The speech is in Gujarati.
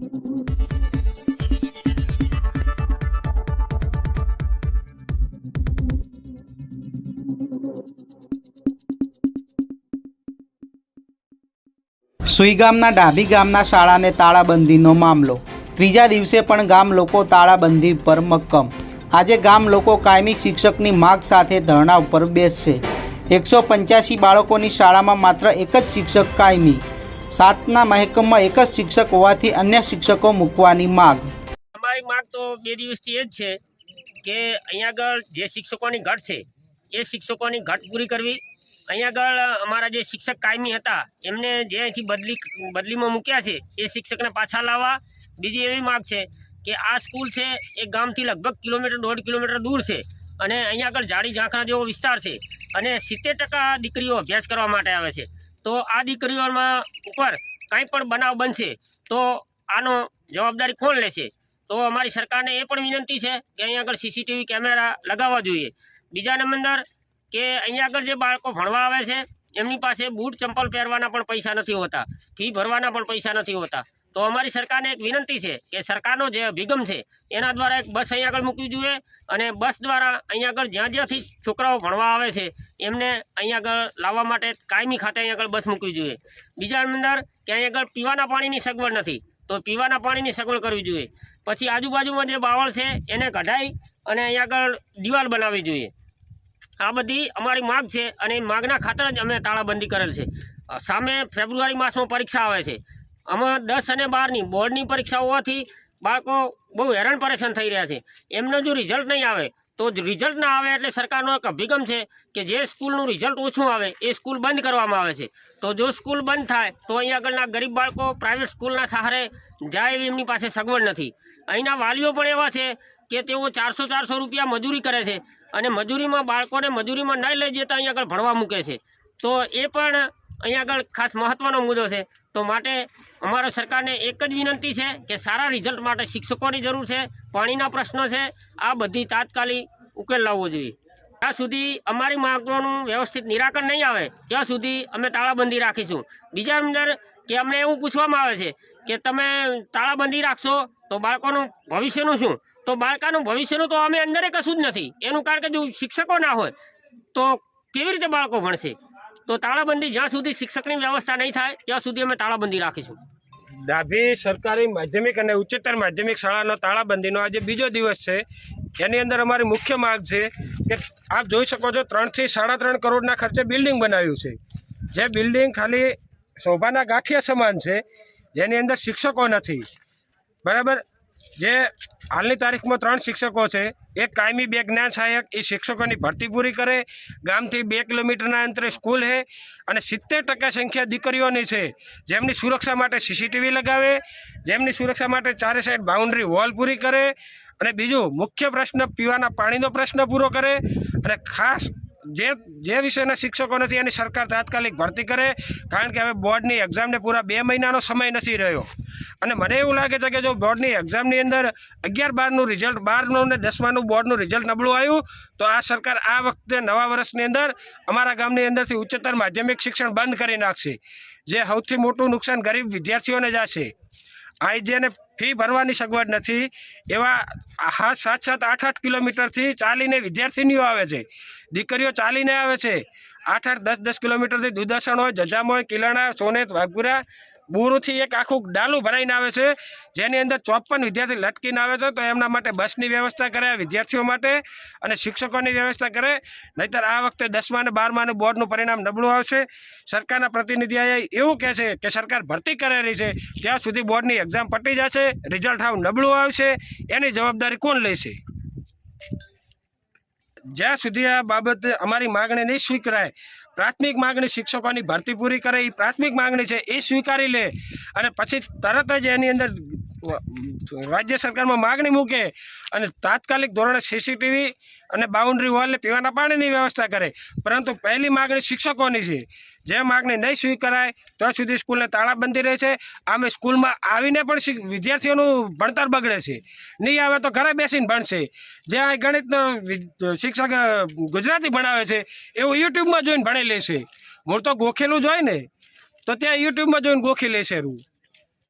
સુઈ ગામના ડાભી ગામના શાળાને તાળાબંધીનો મામલો. ત્રીજા દિવસે પણ ગામ લોકો તાળાબંધી પર મક્કમ. આજે ગામ લોકો કાયમી શિક્ષકની માગ સાથે ધરણા ઉપર બેસશે. એકસો પંચ્યાસી બાળકોની શાળામાં માત્ર એક જ શિક્ષક કાયમી. સાતના મહેકમમાં એક જ શિક્ષક હોવાથી અન્ય શિક્ષકો મૂકવાની માગ. અમારી માંગ તો બે દિવસથી એ જ છે કે અહીંયા આગળ જે શિક્ષકોની ઘટ છે, એ શિક્ષકોની ઘટ પૂરી કરવી. અહીંયા આગળ અમારા જે શિક્ષક કાયમી હતા, એમને જે અહીંથી બદલી, બદલીમાં મૂક્યા છે, એ શિક્ષકને પાછા લાવવા. બીજી એવી માગ છે કે આ સ્કૂલ છે, એ ગામથી લગભગ કિલોમીટર, દોઢ કિલોમીટર દૂર છે અને અહીંયા આગળ જાડી ઝાંખરા જેવો વિસ્તાર છે અને સિત્તેર ટકા દીકરીઓ અભ્યાસ કરવા માટે આવે છે. તો આ દીકરીઓમાં ઉપર કાંઈ પણ બનાવ બનશે, તો આનો જવાબદારી કોણ લેશે? તો અમારી સરકારને એ પણ વિનંતી છે કે અહીંયા આગળ સીસીટીવી કેમેરા લગાવવા જોઈએ. બીજા નંબર કે અહીંયા આગળ જે બાળકો ભણવા આવે છે, એમની પાસે બૂટ ચંપલ પહેરવાના પણ પૈસા નથી હોતા. ફી ભરવાના પણ પૈસા નથી હોતા. તો અમારી સરકારને એક વિનંતી છે કે સરકારનો જે અભિગમ છે, એના દ્વારા એક બસ અહીંયા આગળ મૂકવી જોઈએ અને બસ દ્વારા અહીંયા આગળ જ્યાં જ્યાંથી છોકરાઓ ભણવા આવે છે, એમને અહીંયા આગળ લાવવા માટે કાયમી ખાતે અહીંયા આગળ બસ મૂકવી જોઈએ. બીજા અંદર કે અહીંયા આગળ પીવાના પાણીની સગવડ નથી, તો પીવાના પાણીની સગવડ કરવી જોઈએ. પછી આજુબાજુમાં જે બાવળ છે, એને કઢાઈ અને અહીંયા આગળ દિવાલ બનાવવી જોઈએ. આ બધી અમારી માગ છે અને માગના ખાતર જ અમે તાળાબંધી કરેલ છે. સામે ફેબ્રુઆરી માસમાં પરીક્ષા આવે છે. આમાં દસ અને બારની બોર્ડની પરીક્ષા હોવાથી બાળકો બહુ હેરાન પરેશાન થઈ રહ્યા છે. એમનું જો રિઝલ્ટ નહીં આવે, તો રિઝલ્ટ ના આવે એટલે સરકારનો એક અભિગમ છે કે જે સ્કૂલનું રિઝલ્ટ ઓછું આવે, એ સ્કૂલ બંધ કરવામાં આવે છે. તો જો સ્કૂલ બંધ થાય, તો અહીં આગળના ગરીબ બાળકો પ્રાઇવેટ સ્કૂલના સહારે જાય એવી એમની પાસે સગવડ નથી. અહીંના વાલીઓ પણ એવા છે કે તેઓ ચારસો ચારસો રૂપિયા મજૂરી કરે છે અને મજૂરીમાં બાળકોને મજૂરીમાં નહીં લઈ જતા અહીં આગળ ભણવા મૂકે છે. તો એ પણ અહીં આગળ ખાસ મહત્ત્વનો મુદ્દો છે. તો માટે અમારો સરકારને એક જ વિનંતી છે કે સારા રિઝલ્ટ માટે શિક્ષકોની જરૂર છે, પાણીના પ્રશ્નો છે, આ બધી તાત્કાલિક ઉકેલ લાવવો જોઈએ. ત્યાં સુધી અમારી માંગોનું વ્યવસ્થિત નિરાકરણ નહીં આવે, ત્યાં સુધી અમે તાળાબંધી રાખીશું. બીજા અંદર કે અમને એવું પૂછવામાં આવે છે કે તમે તાળાબંધી રાખશો તો બાળકોનું ભવિષ્યનું શું? તો બાળકાનું ભવિષ્યનું તો અમે અંદરે કશું જ નથી. એનું કારણ કે જો શિક્ષકો ના હોય, તો કેવી રીતે બાળકો ભણશે? તો તાળાબંધી જ્યાં સુધી શિક્ષકની વ્યવસ્થા નહીં થાય, ત્યાં સુધી અમે તાળાબંધી રાખીશું. ડાભી સરકારી માધ્યમિક અને ઉચ્ચતર માધ્યમિક શાળાનો તાળાબંધીનો આજે બીજો દિવસ છે. એની અંદર અમારી મુખ્ય માગ છે કે આપ જોઈ શકો છો, ત્રણથી સાડા ત્રણ કરોડના ખર્ચે બિલ્ડિંગ બનાવ્યું છે. જે બિલ્ડિંગ ખાલી શોભાના ગાંઠિયા સમાન છે, જેની અંદર શિક્ષકો નથી. બરાબર? જે હાલની તારીખમાં ત્રણ શિક્ષકો છે. એક કાયમી, બે જ્ઞાન સહાયક એ શિક્ષકોની ભરતી પૂરી કરે. ગામથી બે કિલોમીટરના અંતરે સ્કૂલ છે અને સિત્તેર ટકા સંખ્યા દીકરીઓની છે. જેમની સુરક્ષા માટે સીસીટીવી લગાવે, જેમની સુરક્ષા માટે ચારે સાઈડ બાઉન્ડ્રી વોલ પૂરી કરે અને બીજું મુખ્ય પ્રશ્ન, પીવાના પાણીનો પ્રશ્ન પૂરો કરે અને ખાસ જે જે વિષયના શિક્ષકો નથી, એની સરકાર તાત્કાલિક ભરતી કરે, કારણ કે હવે બોર્ડની એક્ઝામને પૂરા બે મહિનાનો સમય નથી રહ્યો. અને મને એવું લાગે છે કે જો બોર્ડની એક્ઝામની અંદર અગિયાર બારનું રિઝલ્ટ બારનું ને દસમાનું બોર્ડનું રિઝલ્ટ નબળું આવ્યું, તો આ સરકાર આ વખતે નવા વર્ષની અંદર અમારા ગામની અંદરથી ઉચ્ચતર માધ્યમિક શિક્ષણ બંધ કરી નાખશે. જે સૌથી મોટું નુકસાન ગરીબ વિદ્યાર્થીઓને જ આ જેને ફી ભરવાની સગવડ નથી. એવા હા, સાત સાત, આઠ આઠ કિલોમીટરથી ચાલીને વિદ્યાર્થીનીઓ આવે છે. દીકરીઓ ચાલીને આવે છે. આઠ આઠ, દસ દસ કિલોમીટરથી દુધાસણ હોય, જજામ હોય, કિલાણા, સોનેત વાઘપુરા બુરુથી એક આખું ડાલું ભરાઈને આવે છે, જેની અંદર ચોપન વિદ્યાર્થી લટકીને આવે છે, તો એમના માટે બસની વ્યવસ્થા કરે વિદ્યાર્થીઓ માટે અને શિક્ષકોની વ્યવસ્થા કરે. નહીંતર આ વખતે દસમા અને બારમાનું બોર્ડનું પરિણામ નબળું આવશે. સરકારના પ્રતિનિધિ એવું કહે છે કે સરકાર ભરતી કરેલી છે, ત્યાં સુધી બોર્ડની એક્ઝામ પટી જશે રિઝલ્ટ આવું નબળું આવશે. એની જવાબદારી કોણ લેશે? જ્યાં સુધી આ બાબત અમારી માગણી નહીં સ્વીકારાય, પ્રાથમિક માગણી શિક્ષકોની ભરતી પૂરી કરે એ પ્રાથમિક માગણી છે, એ સ્વીકારી લે અને પછી તરત જ એની અંદર રાજ્ય સરકારમાં માગણી મૂકે અને તાત્કાલિક ધોરણે સીસીટીવી અને બાઉન્ડ્રી વોલને પીવાના પાણીની વ્યવસ્થા કરે. પરંતુ પહેલી માગણી શિક્ષકોની છે. જે માગણી નહીં સ્વીકારાય ત્યાં સુધી સ્કૂલને તાળાબંધી રહે છે. આમે સ્કૂલમાં આવીને પણ વિદ્યાર્થીઓનું ભણતર બગડે છે. નહીં આવે તો ઘરે બેસીને ભણશે. જે ગણિતનો શિક્ષક ગુજરાતી ભણાવે છે, એવું યુટ્યુબમાં જોઈને ભણી લેશે મૂળ તો ગોખેલું જ હોય ને. તો ત્યાં યુટ્યુબમાં જોઈને ગોખી લેશે રૂ.